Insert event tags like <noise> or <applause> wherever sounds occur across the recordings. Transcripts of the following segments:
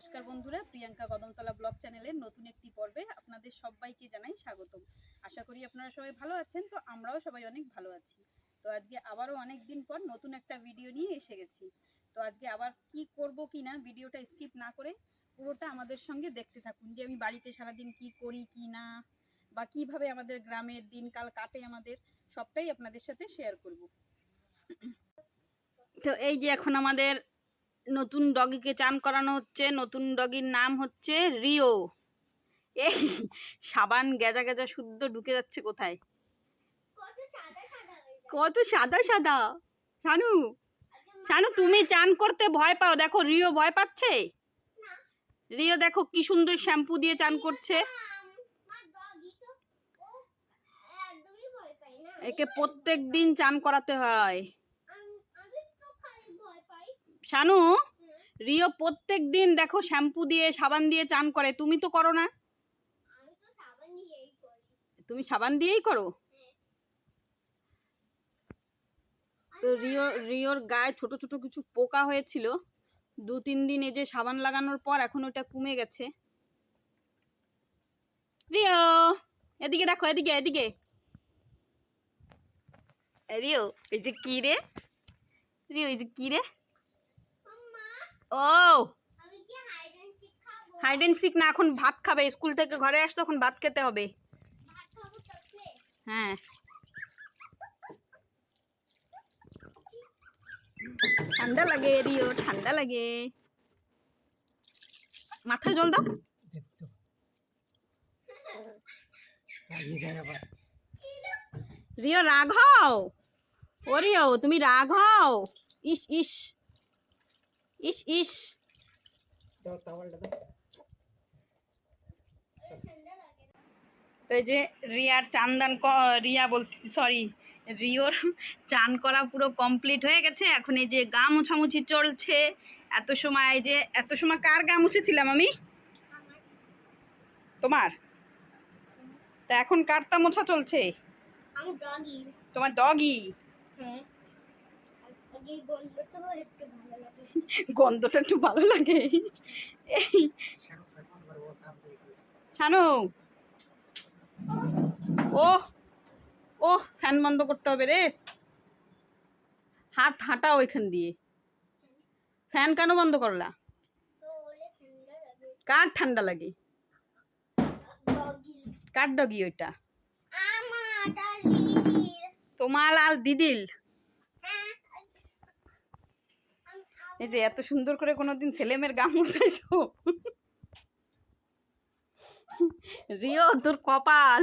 নমস্কার বন্ধুরা, প্রিয়াঙ্কা কদমতলা ব্লগ চ্যানেলের নতুন একটি পর্বে আপনাদের সবাইকে জানাই স্বাগতম। আশা করি আপনারা সবাই ভালো আছেন, তো আমরাও সবাই অনেক ভালো আছি। তো আজকে আবারও অনেক দিন পর নতুন একটা ভিডিও নিয়ে এসে গেছি। তো আজকে আবার কি করব কি না ভিডিওটা স্কিপ না করে পুরোটা আমাদের সঙ্গে দেখতে থাকুন, যে আমি বাড়িতে সারাদিন কি করি কি না বা কীভাবে আমাদের গ্রামের দিনকাল কাটে আমাদের, সবটাই আপনাদের সাথে শেয়ার করব। তো এই যে এখন আমাদের নতুন ডগিকে চান করানো হচ্ছে নতুন ডগির নাম হচ্ছে রিও। এই সাবান গেজা গেজা শুদ্ধ ঢুকে যাচ্ছে কোথায়? কত সাদা সাদা শানু শানু তুমি চান করতে ভয় পাও। দেখো রিও ভয় পাচ্ছে? রিও দেখো কি সুন্দর শ্যাম্পু দিয়ে চান করছে। একে প্রত্যেক দিন চান করাতে হয়। শানু, রিও প্রত্যেক দিন দেখো শ্যাম্পু দিয়ে, সাবান দিয়ে চান করে। তুমি তো করো না। তুমি সাবান দিয়েই করো? তো রিও, রিওর গায়ে ছোট ছোট কিছু পোকা হয়েছিল। দু তিন দিন এই যে সাবান লাগানোর পর এখন ওটা কমে গেছে। রিও, এদিকে দেখো, এদিকে এদিকে। রিও, এই যে কি রে? রিও, এই যে কি রে? ও। হাইড অ্যান্ড সিক না এখন ভাত খাবে। স্কুল থেকে ঘরে আসছে তখন ভাত খেতে হবে। হ্যাঁ। ঠান্ডা লাগে রিও ঠান্ডা লাগে। মাথায় জল দাও। রিও রাগ হও। ও রিও তুমি রাগ হও। ইস ইস। ইস ইস। তো এই যে রিয়ার চান্দান রিয়া বলতেছি সরি রিওর চান করা পুরো কমপ্লিট হয়ে গেছে। এখন এই যে গা মোছামুছি চলছে। এত সময় এই যে এত সময় কার গা মুছেছিলাম আমি? তোমার? তা এখন কারটা মোছা চলছে? আমি ডগি তোমার ডগি হ্যাঁ। গন্ধটা একটু ভালো লাগে। শানু। ও ও ফ্যান বন্ধ করতে হবে রে। হাত হাঁটা ওইখান দিয়ে। ফ্যান কেন বন্ধ করলা? কার ঠান্ডা লাগে? কার ডগি ওইটা? তোমার আর দিদিল হ্যাঁ এই যে এত সুন্দর করে কোনোদিন ছেলেমেয়ের গা মুছাইছো রিও, তোর কপাল।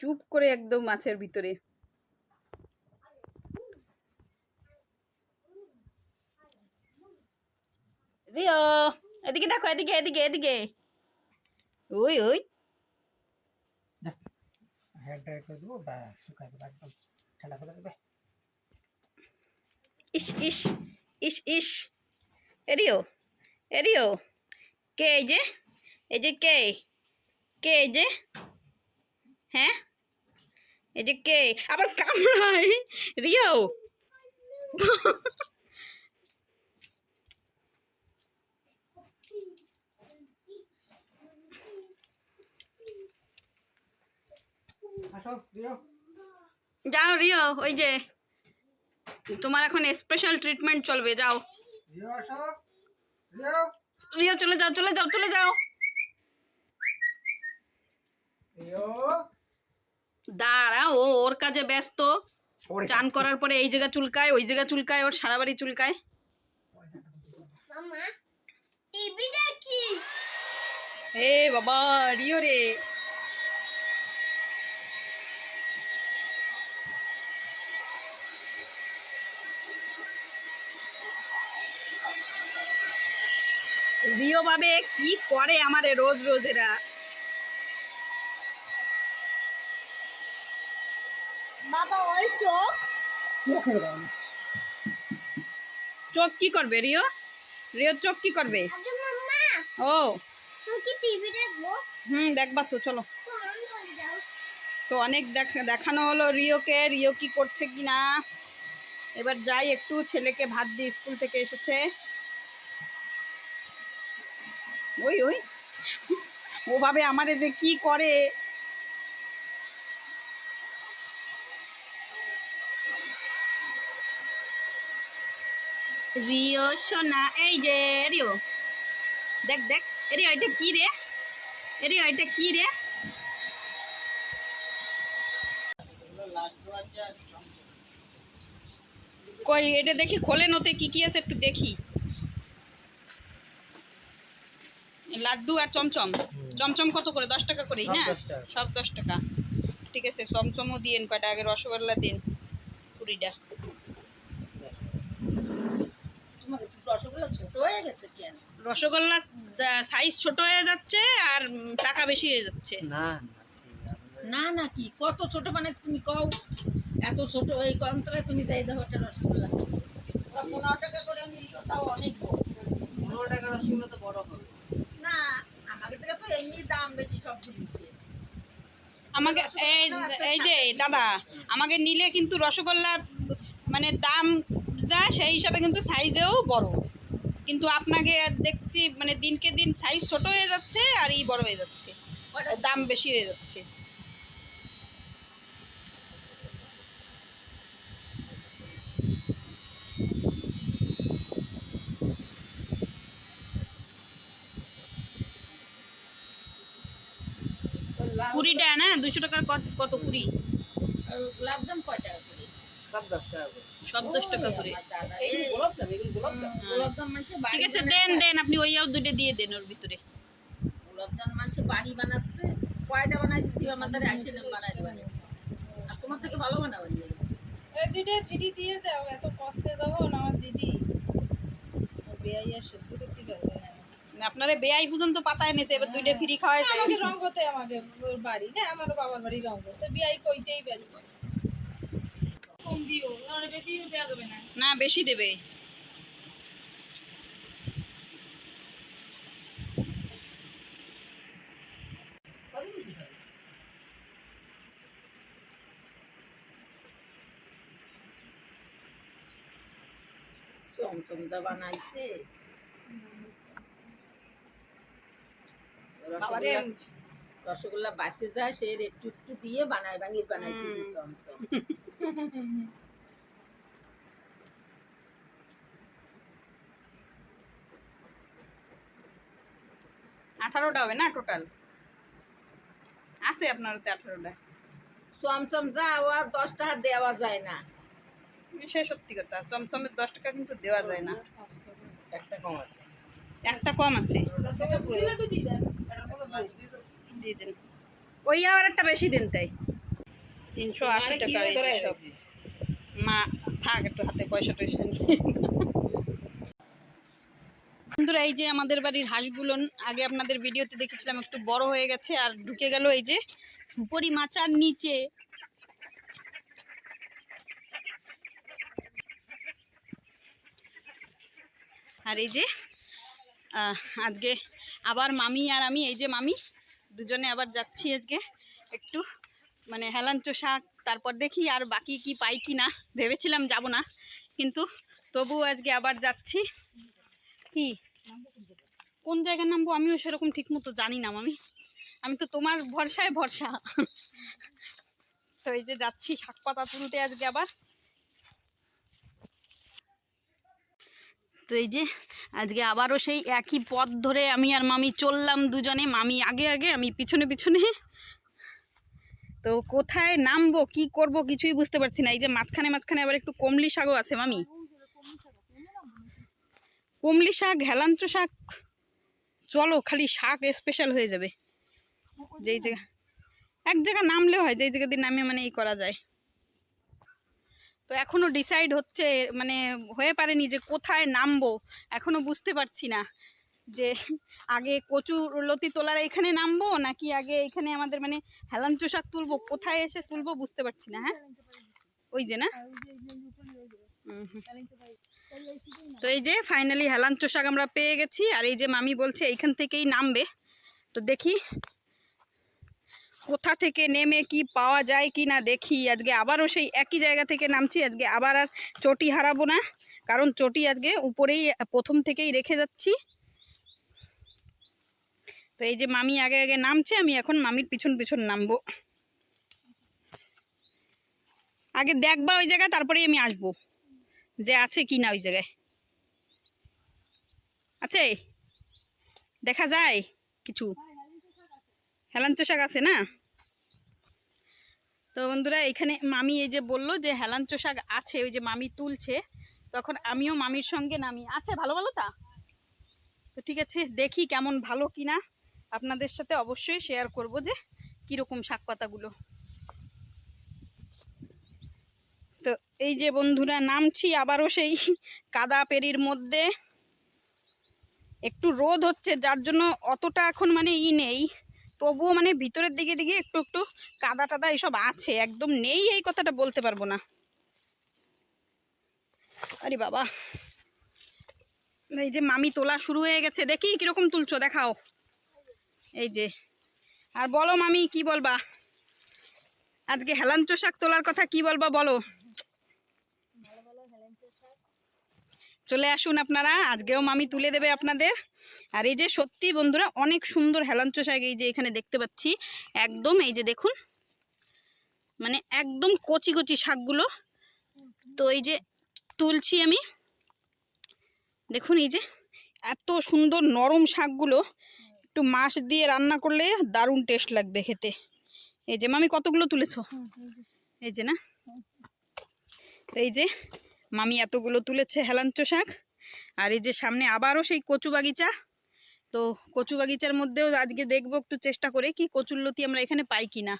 চুপ করে একদম মাছের ভিতরে। রিও, এদিকে দেখো, এদিকে এদিকে এদিকে। ওই ওই। হেয়ার ড্রাই করে দেবো বা দেবো একদম ঠান্ডা করে দেবে। ইস ইস ইস ইস। এরিও এরিও কে এই যে? এই যে কে? কে এই যে? হ্যাঁ? এই যে কে? আবার কামড়ায়। রিও। আসো দিও যাও রিও ওই যে তোমার এখন স্পেশাল ট্রিটমেন্ট চলবে যাও। রিও চলে যাও চলে যাও চলে যাও। দাঁড়া ও ওর কাজে ব্যস্ত। চান করার পরে এই জায়গা চুলকায় ওই জায়গা চুলকায় ওর সারা বাড়ি চুলকায়। এ বাবা রিও রে। রিও ভাবে কি করে আমারে রোজ রোজ এরা? বাবা ওর চোখ? চোখে কি করবে রিও? রিও চোখ কি করবে? ও। তুমি কি টিভি দেখব? হুম দেখবা তো চলো। তো অনেক দেখানো হলো রিওকে রিও কি করছে কি না এবার যাই একটু ছেলেকে ভাত দিই স্কুল থেকে এসেছে। ওই ওই। ওভাবে আমারে যে কি করে? রিও, সোনা, এই যে রিও দেখ দেখ এরে ওইটা কি রে? এরে ওইটা কি রে? কই, এটা দেখি, খোলেন ওতে কি কি আছে একটু দেখি। লাড্ডু আর চমচম। চমচম কত করে? দশ টাকা করেই না? সব দশ টাকা। ঠিক আছে চমচমও দিন কয়টা? আগে রসগোল্লা দিন কুড়িটা। রসগোল্লা ছোট হয়ে গেছে কেন? রসগোল্লা সাইজ ছোট হয়ে যাচ্ছে আর টাকা বেশি হয়ে যাচ্ছে। না না না না কি? কত ছোট বানাইছো তুমি কও? এত ছোট এই কম তলায় তুমি যাই দাও একটা রসগোল্লা। পনেরো টাকা করে নিল তাও অনেক পনেরো টাকার রসগোল্লা তো বড় হবে। না আমাকে থেকে তো এমনি দাম বেশি সব জিনিসের আমাকে এই এই যে দাদা আমাকে নিলে কিন্তু রসগোল্লার মানে দাম যা সেই হিসাবে কিন্তু সাইজেও বড়। কিন্তু আপনাকে দেখছি মানে দিনকে দিন সাইজ ছোট হয়ে যাচ্ছে আর ই বড় হয়ে যাচ্ছে। দাম বেশি হয়ে যাচ্ছে কুড়িটা না দুশো টাকার কত- কত কুড়ি? আর গোলাপ জাম কয় টাকা করে? সব দশ টাকা সব দশ টাকা বাড়ি ঠিক আছে দেন দেন আপনি দুটো দিয়ে দেন ওর ভিতরে। গোলাপ জাম মানুষে বাড়ি বানাচ্ছে কয়টা বানাই দিতে আমার দ্বারা না বানাই আর তোমার থেকে ভালো বানাবানি দুইটা দিয়ে দাও এত কষ্টে না আমার দিদি। বেয়াই সহ্য করতে পারবে না আপনারা বেআই পর্যন্ত পাতায় নিয়েছে এবার দুইটা ফ্রি খাওয়াই আমাকে রঙ্গতে আমাকে ওর বাড়ি না আমার বাবার বাড়ি রঙ্গ তো বিয়াই কইতেই পারি না। না। বেশি দেবে। চমচমদা বানাইছে। রসগোল্লা বাসে যায় সে একটু একটু দিয়ে বানায় ভাঙির বানাইতেছে চমচম। আঠারোটা হবে না টোটাল আছে আপনার আঠারোটা। চমচম যা আর দশ টাকা দেওয়া যায় না। সে সত্যি কথা চমচমের দশ টাকা কিন্তু দেওয়া যায় না। একটা কম আছে। একটা কম আছে। দিয়ে দেন। ওই আবার একটা বেশি দিন তাই। তিনশো আশি টাকা এই যে মা থাক একটু হাতে পয়সা টয়সা বন্ধুরা এই যে আমাদের বাড়ির হাঁসগুলো আগে আপনাদের ভিডিওতে দেখেছিলাম একটু বড় হয়ে গেছে আর ঢুকে গেল এই যে উপরি মাচার নিচে। আর এই যে আজকে আবার মামি আর আমি, এই যে মামি, দুজনে আবার যাচ্ছি আজকে একটু মানে হেলাঞ্চো শাক, তারপর দেখি আর বাকি কি পাই কি না, ভেবেছিলাম যাব না, কিন্তু তবুও আজকে আবার যাচ্ছি। কি? কোন জায়গায় নামবো? আমিও সেরকম ঠিক মতো জানি না, মামি। আমি তো তোমার ভরসায় ভরসা। তো এই যে যাচ্ছি শাক পাতা তুলতে আজকে আবার। তো এই যে আজকে আবারও সেই একই পথ ধরে আমি আর মামি চললাম দুজনে। মামি আগে আগে, আমি পিছনে পিছনে। তো কোথায় নামবো, কি করব কিছুই বুঝতে পারছি না। এই যে মাঝখানে মাঝখানে আবার একটু কমলি শাকও আছে, মামি। কমলি শাক, হেলাঞ্চ শাক। চলো, খালি শাক স্পেশাল হয়ে যাবে। যেই জায়গা এক জায়গা নামলে হয়, যেই জায়গা দিয়ে নামে মানে এই করা যায়। তো এখনও ডিসাইড হচ্ছে মানে হয়ে পারেনি যে কোথায় নামবো, এখনও বুঝতে পারছি না যে আগে কচু লতি তোলার এখানে নামবো নাকি আগে এখানে আমাদের মানে হেলাঞ্চ শাক তুলবো, কোথায় এসে তুলবো বুঝতে পারছি না হ্যাঁ ওই যে না। তো এই যে ফাইনালি হেলাঞ্চ শাক আমরা পেয়ে গেছি, আর এই যে মামি বলছে এইখান থেকেই নামবে, তো দেখি কোথা থেকে নেমে কি পাওয়া যায় কি না দেখি। আজকে আবারও সেই একই জায়গা থেকে নামছি, আজকে আবার আর চটি হারাবো না। কারণ চটি আজকে উপরেই, প্রথম থেকেই রেখে যাচ্ছি। তো এই যে মামি আগে আগে নামছে, আমি এখন মামির পিছন পিছন নামবো। আগে দেখবা ওই জায়গায়, তারপরেই আমি আসব। যে আছে কি না ওই জায়গায়। আছে? দেখা যায় কিছু। হেলাঞ্চ শাক আছে না? তো বন্ধুরা, এখানে মামি এই যে বলল যে হেলাঞ্চ শাক আছে, ওই যে মামি তুলছে। তখন আমিও মামির সঙ্গে নামি। আছে, ভালো ভালো তা? তো ঠিক আছে, দেখি কেমন ভালো কিনা। আপনাদের সাথে অবশ্যই শেয়ার করব যে কীরকম শাক পাতাগুলো। তো এই যে বন্ধুরা, নামছি আবারও সেই কাদা পেরির মধ্যে। একটু রোদ হচ্ছে, যার জন্য অতটা এখন মানে ই নেই। তবুও মানে ভিতরের দিকে দিকে একটু একটু কাদা টাদা এসব আছে, একদম নেই এই কথাটা বলতে পারব না। আরে বাবা। এই যে মামি তোলা শুরু হয়ে গেছে, দেখি কীরকম তুলছো, দেখাও। এই যে। আর বলো মামি, কি বলবা? আজকে হেলাঞ্চ শাক তোলার কথা কি বলবা বলো? চলে আসুন আপনারা আজকেও মামি তুলে দেবে আপনাদের। আর এই যে সত্যি বন্ধুরা অনেক সুন্দর হেলাঞ্চ শাক এই যে এখানে দেখতে পাচ্ছি। একদম এই যে দেখুন মানে একদম কচি কচি শাকগুলো। তো এই যে তুলছি আমি। দেখুন এই যে এত সুন্দর নরম শাকগুলো একটু মাছ দিয়ে রান্না করলে দারুণ টেস্ট লাগবে খেতে। এই যে মামি কতগুলো তুলেছো? এই যে না? এই যে মামি এতগুলো তুলেছে হেলাঞ্চ শাক। আর এই যে সামনে আবারও সেই কচু বাগিচা। তো কচু বাগিচার মধ্যেও আজকে দেখব একটু চেষ্টা করে কি কচুরলতি আমরা এখানে পাই কিনা।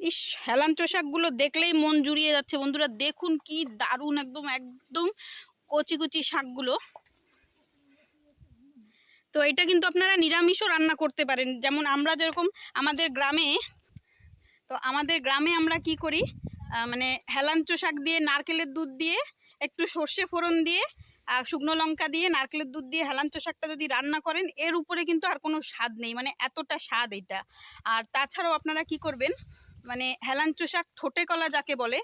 ইস, হেলাঞ্চ শাকগুলো দেখলেই মন জুড়িয়ে যাচ্ছে। বন্ধুরা, দেখুন কি দারুণ একদম একদম কচি কচি শাকগুলো। তো এটা কিন্তু আপনারা নিরামিষও রান্না করতে পারেন। যেমন আমরা যেরকম আমাদের গ্রামে, তো আমাদের গ্রামে আমরা কি করি? মানে হেলাঞ্চ শাক দিয়ে, নারকেলের দুধ দিয়ে, একটু সর্ষে ফোড়ন দিয়ে, আর শুকনো লঙ্কা দিয়ে, নারকেলের দুধ দিয়ে হেলাঞ্চ শাকটা যদি রান্না করেন, এর উপরে কিন্তু আর কোনো স্বাদ নেই মানে এতটা স্বাদ এটা। আর তাছাড়াও আপনারা কি করবেন মানে হেলাঞ্চ শাক ঠোঁটে কলা যাকে বলে,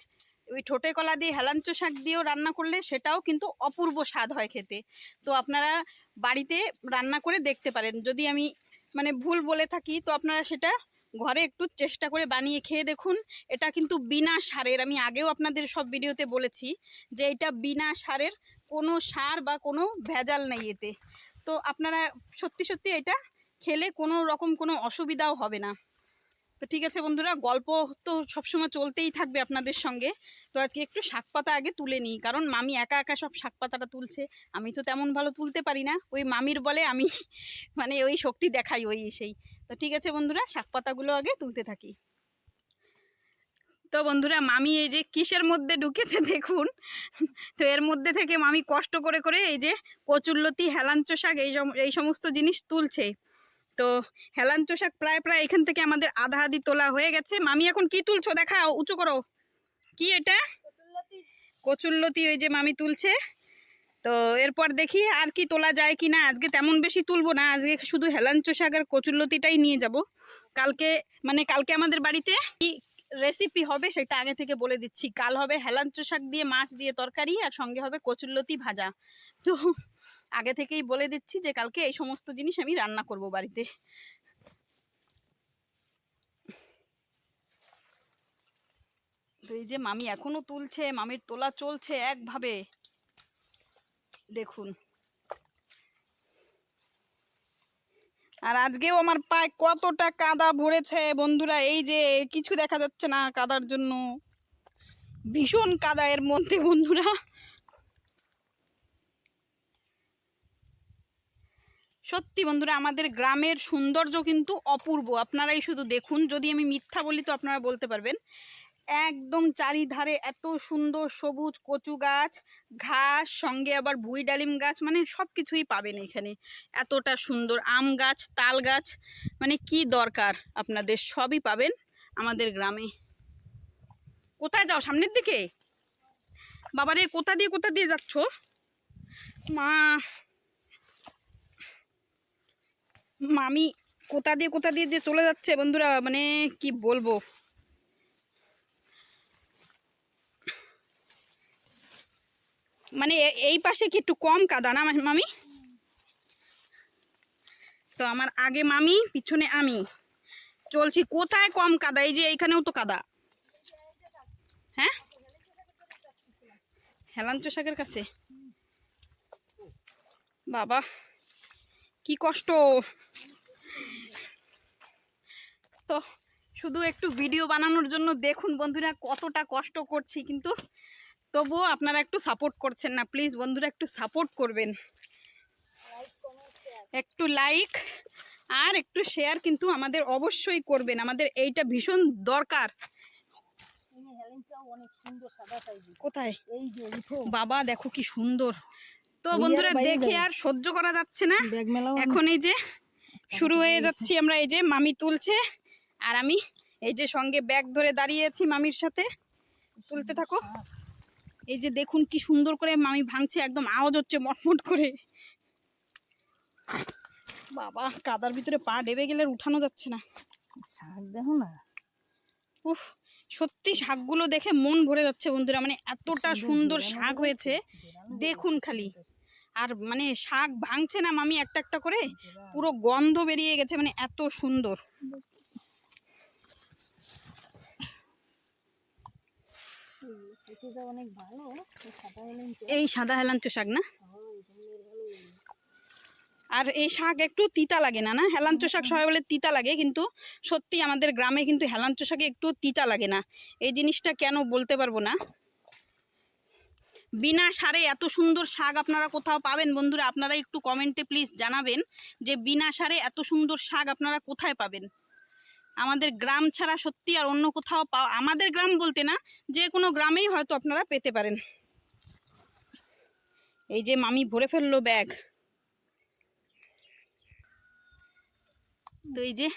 ওই ঠোঁটে কলা দিয়ে হেলাঞ্চ শাক দিয়েও রান্না করলে সেটাও কিন্তু অপূর্ব স্বাদ হয় খেতে। তো আপনারা বাড়িতে রান্না করে দেখতে পারেন। যদি আমি মানে ভুল বলে থাকি, তো আপনারা সেটা ঘরে একটু চেষ্টা করে বানিয়ে খেয়ে দেখুন। এটা কিন্তু বিনা সারের, আমি আগেও আপনাদের সব ভিডিওতে বলেছি যে এটা বিনা সারের কোনো সার বা কোনো ভেজাল নেই এতে। তো আপনারা সত্যি সত্যি এটা খেলে কোনো রকম কোনো অসুবিধাও হবে না। তো ঠিক আছে বন্ধুরা, গল্প তো সবসময় চলতেই থাকবে আপনাদের সঙ্গে। তো আজকে একটু শাক পাতা আগে তুলে নিই, কারণ মামি একা একা সব শাক পাতাটা তুলছে। আমি তো তেমন ভালো তুলতে পারি না। ওই মামির বলে আমি <laughs> মানে ওই শক্তি দেখাই ওই সেই। তো ঠিক আছে বন্ধুরা, শাক পাতাগুলো আগে তুলতে থাকি। তো বন্ধুরা, মামি এই যে কিসের মধ্যে ঢুকেছে দেখুন। তো এর মধ্যে থেকে মামি কষ্ট করে করে এই যে কচুরলতি হেলাঞ্চ শাক এই এই সমস্ত জিনিস তুলছে। তো হেলাঞ্চ শাক প্রায় প্রায় এখান থেকে আমাদের আধা আধি তোলা হয়ে গেছে। মামি, এখন কি তুলছো? দেখাও, উঁচু করো। কি এটা? কচুরলতি, ওই যে মামি তুলছে। তো এরপর দেখি আর কি তোলা যায় কি না আজকে তেমন বেশি তুলবো না, আজকে শুধু হেলাঞ্চ শাক আর কচুরলতিটাই নিয়ে যাব। কালকে মানে কালকে আমাদের বাড়িতে কি রেসিপি হবে সেটা আগে থেকে বলে দিচ্ছি। কাল হবে হেলাঞ্চ শাক দিয়ে, মাছ দিয়ে তরকারি আর সঙ্গে হবে কচুরলতি ভাজা। তো আগে থেকেই বলে দিচ্ছি যে, কালকে এই সমস্ত জিনিস আমি রান্না করব বাড়িতে। তো এই যে মামি এখনও তুলছে, মামির তোলা চলছে একভাবে। দেখুন। আর আজকেও আমার পায়ে কতটা কাদা ভরেছে বন্ধুরা, এই যে কিছু দেখা যাচ্ছে না কাদার জন্য। ভীষণ কাদা এর মধ্যে বন্ধুরা। সত্যি বন্ধুরা, আমাদের গ্রামের সৌন্দর্য কিন্তু অপূর্ব। আপনারাই শুধু দেখুন, যদি আমি মিথ্যা বলি তো আপনারা বলতে পারবেন। একদম চারিধারে এত সুন্দর সবুজ কচু গাছ, ঘাস, সঙ্গে আবার ভুই ডালিম গাছ মানে সব কিছুই পাবেন এখানে। এতটা সুন্দর আম গাছ, তাল গাছ মানে কি দরকার আপনাদের, সবই পাবেন আমাদের গ্রামে। কোথায় যাও, সামনের দিকে? বাবারে, কোথা দিয়ে কোথা দিয়ে যাচ্ছ? মা মামি কোথা দিয়ে কোথা দিয়ে যে চলে যাচ্ছে বন্ধুরা মানে কি বলব? মানে এই পাশে কি একটু কম কাদা না মামি? তো আমার আগে মামি, পিছনে আমি। চলছি কোথায় কম কাদা? এই যে এইখানেও তো কাদা। হ্যাঁ? হেলাঞ্চ শাকের কাছে। বাবা। কি কষ্ট? তো শুধু একটু ভিডিও বানানোর জন্য দেখুন বন্ধুরা কতটা কষ্ট করছি। কিন্তু তবুও আপনারা একটু সাপোর্ট করছেন না। প্লিজ বন্ধুরা একটু সাপোর্ট করবেন। একটু লাইক আর একটু শেয়ার কিন্তু আমাদের অবশ্যই করবেন। আমাদের এইটা ভীষণ দরকার। কোথায়? বাবা দেখো কি সুন্দর। তো বন্ধুরা দেখে আর সহ্য করা যাচ্ছে না। এখন এই যে শুরু হয়ে যাচ্ছি আমরা এই যে মামি তুলছে আর আমি এই যে সঙ্গে ব্যাগ ধরে দাঁড়িয়ে আছি মামির সাথে। তুলতে থাকো। এই যে দেখুন কি সুন্দর করে মামি ভাঙছে একদম আওয়াজ হচ্ছে মটমট করে। বাবা কাদার ভিতরে পা ডেবে গেলে উঠানো যাচ্ছে না। শাক দেখো না। উফ সত্যি শাকগুলো দেখে মন ভরে যাচ্ছে বন্ধুরা মানে এতটা সুন্দর শাক হয়েছে। দেখুন খালি। আর মানে শাক ভাঙছে না মামি একটা একটা করে পুরো গন্ধ বেরিয়ে গেছে মানে এত সুন্দর। এই সাদা হলেন এই সাদা হেলাঞ্চ শাক না? আর এই শাক একটু তিতা লাগে না না? হেলাঞ্চ শাক সবাই বলে তিতা লাগে কিন্তু সত্যি আমাদের গ্রামে কিন্তু হেলাঞ্চ শাকে একটু তিতা লাগে না। এই জিনিসটা কেন বলতে পারব না? বিনা সারে এত সুন্দর শাক আপনারা কোথাও পাবেন? বন্ধুরা, আপনারা একটু কমেন্টে প্লিজ জানাবেন যে বিনা সারে এত সুন্দর শাক আপনারা কোথায় পাবেন? আমাদের গ্রাম ছাড়া সত্যি আর অন্য কোথাও পাওয়া, আমাদের গ্রাম বলতে না, যে কোনো গ্রামেই হয়তো আপনারা পেতে পারেন। এই যে মামি ভরে ফেলল ব্যাগ তো এই যে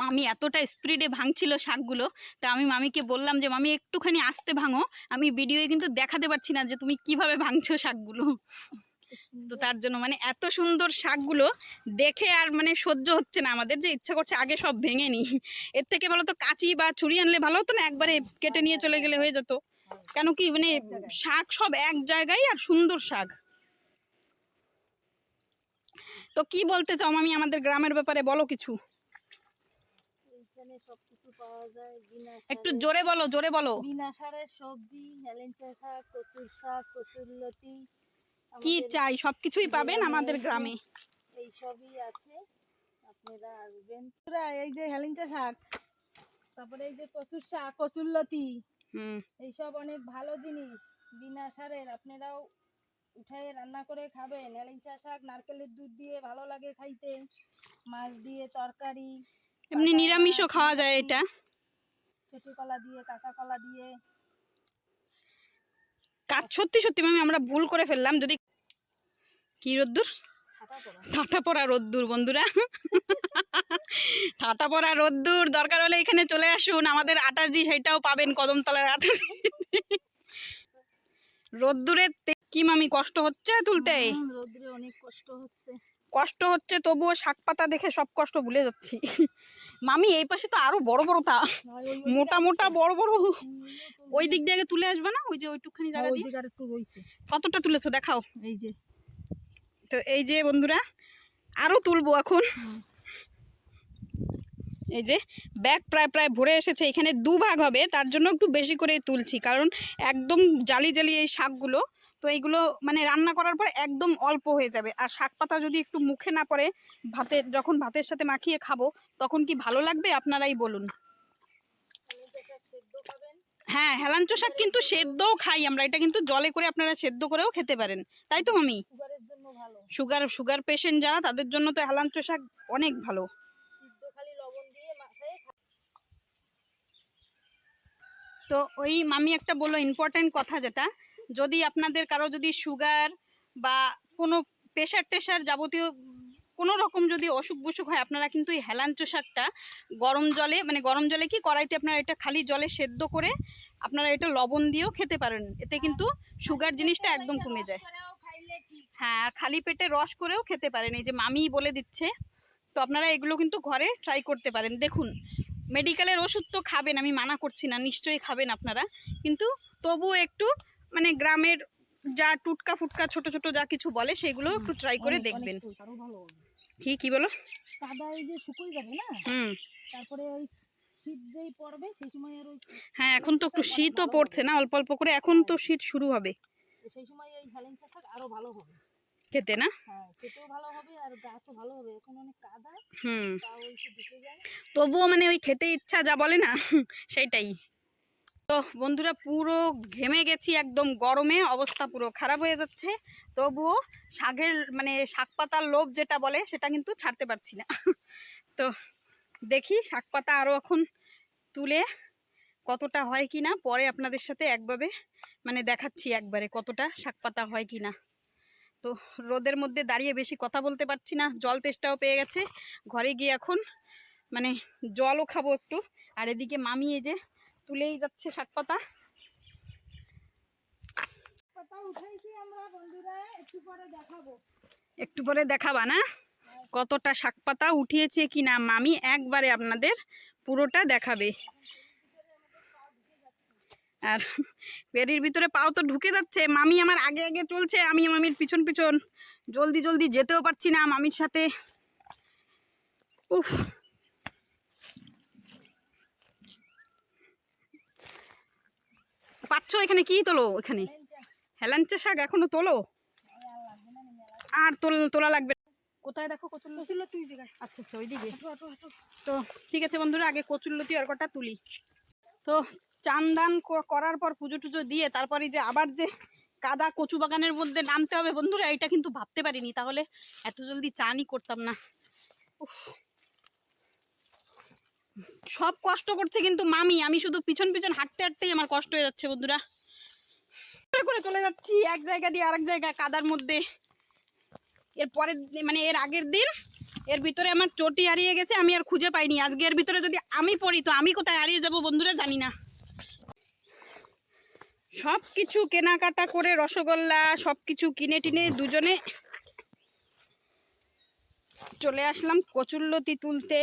মামি এতটা স্পিডে ভাঙছিল শাকগুলো। তা আমি মামিকে বললাম যে, মামি, একটুখানি আস্তে ভাঙো। আমি ভিডিওয়ে কিন্তু দেখাতে পারছি না যে, তুমি কীভাবে ভাঙছো শাকগুলো। তো তার জন্য মানে এত সুন্দর শাকগুলো দেখে আর মানে সহ্য হচ্ছে না আমাদের যে, ইচ্ছা করছে আগে সব ভেঙে নি এর থেকে ভালো তো, কাঁচি বা ছুরি আনলে ভালো হতো না? একবারে কেটে নিয়ে চলে গেলে হয়ে যেত। কেন কি মানে শাক সব এক জায়গায় আর সুন্দর শাক। তো কি বলতে চাও আমি আমাদের গ্রামের ব্যাপারে? বলো কিছু। পাওয়া যায় বিনা একটু জোরে বলো জোরে বলো। বিনা সারের সবজি হেলেঞ্চা শাক কচুর শাক কচুরলতি কি চাই? সবকিছুই পাবেন আমাদের গ্রামে। এই সবই আছে আপনারা আসবেন। এই যে হেলেঞ্চা শাক তারপরে এই যে কচুর শাক হুম। এইসব অনেক ভালো জিনিস বিনা সারের। আপনারাও উঠায় রান্না করে খাবেন। হেলেঞ্চা শাক নারকেলের দুধ দিয়ে ভালো লাগে খাইতে মাছ দিয়ে তরকারি। এমনি নিরামিষও খাওয়া যায় এটা। চটি কলা দিয়ে কাঁচা কলা দিয়ে। কাজ সত্যি সত্যি আমি আমরা ভুল করে ফেললাম। যদি কি রোদ্দুর? ঠাটা পড়া। রোদ্দুর বন্ধুরা। ঠাটা পড়া রোদ্দুর দরকার হলে এখানে চলে আসুন। আমাদের আটাজি সেটাও পাবেন কদমতলার আটাজি রোদ্দুরের কি মামি কষ্ট হচ্ছে তুলতে? রোদ্রে অনেক কষ্ট হচ্ছে। কষ্ট হচ্ছে তবুও শাক পাতা দেখে সব কষ্ট ভুলে যাচ্ছি। মামি এই পাশে তো আরও বড় বড় তা। মোটা মোটা বড় বড় ওই দিক দিয়ে তুলে আসবে না? ওই যে ওইটুকখানি হ্যাঁ, জায়গা দিয়ে? একটু রইছে। কতটা তুলেছো? দেখাও। এই যে। তো এই যে বন্ধুরা আরও তুলবো এখন। এই যে ব্যাগ প্রায় প্রায় ভরে এসেছে। এখানে দু ভাগ হবে তার জন্য একটু বেশি করে তুলছি। কারণ একদম জালি জালি এই শাকগুলো তো এইগুলো মানে রান্না করার পর একদম অল্প হয়ে যাবে। আর শাক পাতা যদি একটু মুখে না পড়ে ভাতের যখন ভাতের সাথে মাখিয়ে খাব তখন কি ভালো লাগবে? আপনারাই বলুন। হ্যাঁ হেলাঞ্চ শাক কিন্তু সেদ্ধও খাই আমরা। এটা কিন্তু জলে করে আপনারা সেদ্ধ করেও খেতে পারেন। তাই তো মামি? সুগার সুগার পেশেন্ট যারা তাদের জন্য তো হেলাঞ্চ শাক অনেক ভালো। তো ওই মামি একটা বলল ইম্পর্ট্যান্ট কথা যেটা। যদি আপনাদের কারও যদি সুগার বা কোনো প্রেশার টেশার যাবতীয় কোনো রকম যদি অসুখ বসুখ হয়, আপনারা কিন্তু এই হেলাঞ্চ শাকটা গরম জলে মানে গরম জলে কি কড়াইতে আপনারা এটা খালি জলে সেদ্ধ করে আপনারা এটা লবণ দিয়েও খেতে পারেন। এতে কিন্তু সুগার জিনিসটা একদম কমে যায়। হ্যাঁ খালি পেটে রস করেও খেতে পারেন। এই যে মামি বলে দিচ্ছে, তো আপনারা এগুলো কিন্তু ঘরে ট্রাই করতে পারেন। দেখুন মেডিকেলের ওষুধ তো খাবেন, আমি মানা করছি না, নিশ্চয়ই খাবেন আপনারা। কিন্তু তবুও একটু মানে গ্রামের যা টুটকা ফুটকা ছোট ছোট যা কিছু বলে সেগুলো একটু ট্রাই করে দেখবেন। কি কি বলো? কাদা এই যে শুকোই যাবে না? হুম। তারপরে ওই শীত যেই পড়বে সেই সময় আর হ্যাঁ এখন তো একটু শীতও পড়ছে না অল্প অল্প করে। এখন তো শীত শুরু হবে। সেই সময় এই হেলেঞ্চা শাক আরও ভালো হবে। খেতে না? হ্যাঁ তবুও মানে ওই খেতে ইচ্ছা যা বলে না <laughs> সেটাই তো বন্ধুরা পুরো ঘেমে গেছি, একদম গরমে, অবস্থা পুরো খারাপ হয়ে যাচ্ছে। তবুও শাকের মানে শাক পাতার লোভ যেটা বলে, সেটা কিন্তু ছাড়তে পারছি না। <laughs> তো দেখি শাক পাতা আরও এখন তুলে কতটা হয় কি না পরে আপনাদের সাথে একভাবে মানে দেখাচ্ছি একবারে কতটা শাক পাতা হয় কি না তো রোদের মধ্যে দাঁড়িয়ে বেশি কথা বলতে পারছি না, জল তেষ্টাও পেয়ে গেছে। ঘরে গিয়ে এখন মানে জলও খাব একটু। আর এদিকে মামি এই যে তুলেই যাচ্ছে শাক পাতা। পাতা উঠাইছি আমরা বন্ধুরা একটু পরে দেখাবো। একটু পরে দেখাবা না? কতটা শাক পাতা উঠিয়েছে কি না মামি একবারে আপনাদের পুরোটা দেখাবে। আর বেরির ভিতরে পাও তো ঢুকে যাচ্ছে মামি আমার আগে আগে চলছে আমি মামির পিছন পিছন। জলদি জলদি যেতেও পারছি না মামির সাথে। উফ পাচ্ছ এখানে? কি তোলো এখানে? হেলাঞ্চা শাক এখনও তোলো? আর তোল তোলা লাগবে। কোথায় দেখো কচুরলতি আচ্ছা আচ্ছা ওইদিকে তো ঠিক আছে বন্ধুরা আগে কচুরলতি আর কটা তুলি। তো চান দান করার পর পুজো টুজো দিয়ে তারপরে যে আবার যে কাদা কচু বাগানের মধ্যে নামতে হবে বন্ধুরা এটা কিন্তু ভাবতে পারিনি। তাহলে এত জলদি চানই করতাম না। উফ। সব কষ্ট করছে কিন্তু মামি, আমি শুধু পিছন পিছন হাঁটতে হাঁটতেই আমার কষ্ট হয়ে যাচ্ছে বন্ধুরা। করে চলে যাচ্ছি, এক জায়গা দিয়ে আরেক জায়গায় কাদার মধ্যে। এর পরের মানে এর আগের দিন এর ভিতরে আমার চটি হারিয়ে গেছে, আমি আর খুঁজে পাইনি। আজকে এর ভিতরে যদি আমি পড়ি, তো আমি কোথায় হারিয়ে যাব বন্ধুরা জানি না। সব কিছু কেনাকাটা করে রসগোল্লা সব কিছু কিনে টিনে দুজনে চলে আসলাম কচুরলতি তুলতে।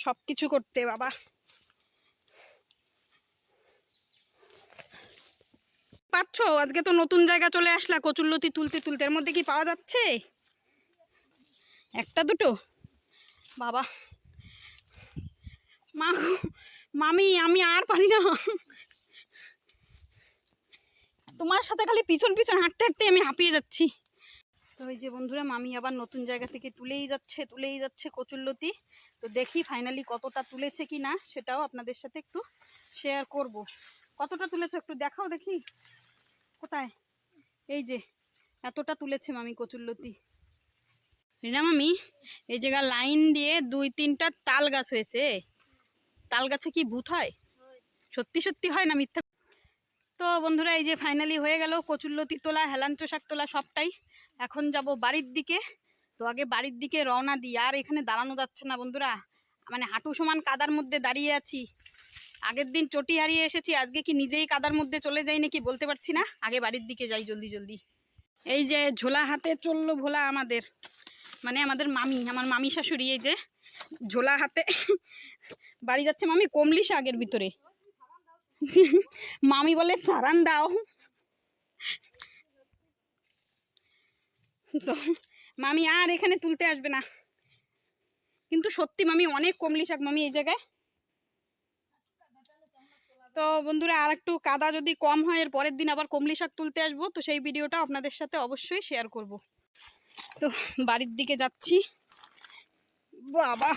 সব কিছু করতে, বাবা। পাচ্ছ? আজকে তো নতুন জায়গা চলে আসলা, কচুরলতি তুলতে তুলতে। এর মধ্যে কি পাওয়া যাচ্ছে? একটা দুটো? বাবা। মা মামি, আমি আর পারি না। তোমার সাথে খালি পিছন পিছন হাঁটতে হাঁটতে আমি হাঁপিয়ে যাচ্ছি। তো ওই যে বন্ধুরা, মামি আবার নতুন জায়গা থেকে তুলেই যাচ্ছে তুলেই যাচ্ছে কচুরলতি। তো দেখি ফাইনালি কতটা তুলেছে কি না, সেটাও আপনাদের সাথে একটু শেয়ার করব। কতটা তুলেছে একটু দেখাও দেখি। কোথায়? এই যে, এতটা তুলেছে মামি কচুরলতি। রিনা মামি, এই জায়গা লাইন দিয়ে দুই তিনটা তাল গাছ হয়েছে। তাল গাছে কি ভূত হয়? সত্যি সত্যি হয় না মিথ্যা? তো বন্ধুরা, এই যে ফাইনালি হয়ে গেল কচুরলতি তোলা হেলাঞ্চ শাক তোলা সবটাই। এখন যাব বাড়ির দিকে। তো আগে বাড়ির দিকে রওনা দিই। আর এখানে দাঁড়ানো যাচ্ছে না বন্ধুরা। মানে হাঁটু সমান কাদার মধ্যে দাঁড়িয়ে আছি। আগের দিন চটি হারিয়ে এসেছি। আজকে কি নিজেই কাদার মধ্যে চলে যাই নাকি বলতে পারছি না। আগে বাড়ির দিকে যাই জলদি জলদি। এই যে ঝোলা হাতে চলল ভোলা আমাদের। মানে আমাদের মামি, আমার মামি শাশুড়ি এই যে ঝোলা হাতে বাড়ি যাচ্ছে। মামি, কমলি শাকের ভিতরে। মামি বলে চারান দাও। মামি আর এখানে তুলতে আসবে না। কিন্তু সত্যি মামি অনেক কমলি শাক মামি এই জায়গায়। তো বন্ধুরা আর একটু কাদা যদি কম হয়, এর পরের দিন আবার কমলি শাক তুলতে আসব। তো সেই ভিডিওটা আপনাদের সাথে অবশ্যই শেয়ার করব। তো বাড়ির দিকে যাচ্ছি। বাবা,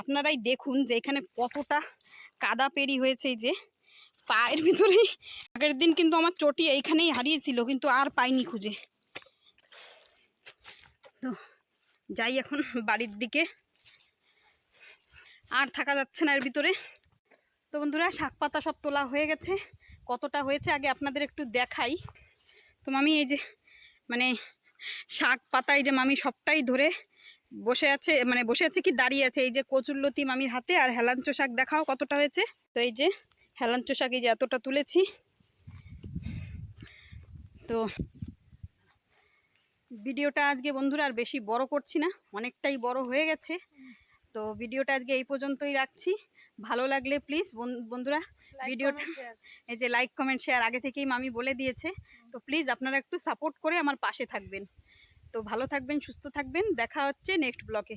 আপনারাই দেখুন যে এখানে কতটা কাদা পেরি হয়েছে যে। পায়ের ভিতরে আগের দিন কিন্তু আমার চটি এইখানেই হারিয়েছিল, কিন্তু আর পাইনি খুঁজে তো যাই এখন বাড়ির দিকে। আর থাকা যাচ্ছে না এর ভিতরে। তো বন্ধুরা, শাক পাতা সব তোলা হয়ে গেছে। কতটা হয়েছে আগে আপনাদের একটু দেখাই। তো মামি, এই যে মানে শাক পাতায় যে মামি সবটাই ধরে বসে আছে মানে বসে আছে কি দাঁড়িয়ে আছে? এই যে কচুরলতি মামির হাতে আর হেলাঞ্চ শাক, দেখাও কতটা হয়েছে। তো এই যে হেলাঞ্চ শাক, এই যে এতটা তুলেছি। তো ভিডিওটা আজকে বন্ধুরা আর বেশি বড় করছি না অনেকটাই বড় হয়ে গেছে। তো ভিডিওটা আজকে এই পর্যন্তই রাখছি। ভালো লাগলে প্লিজ বন্ধুরা ভিডিওটা এই যে লাইক কমেন্ট শেয়ার আগে থেকেই মামি বলে দিয়েছে। তো প্লিজ আপনারা একটু সাপোর্ট করে আমার পাশে থাকবেন। তো ভালো থাকবেন সুস্থ থাকবেন। দেখা হচ্ছে নেক্সট ব্লকে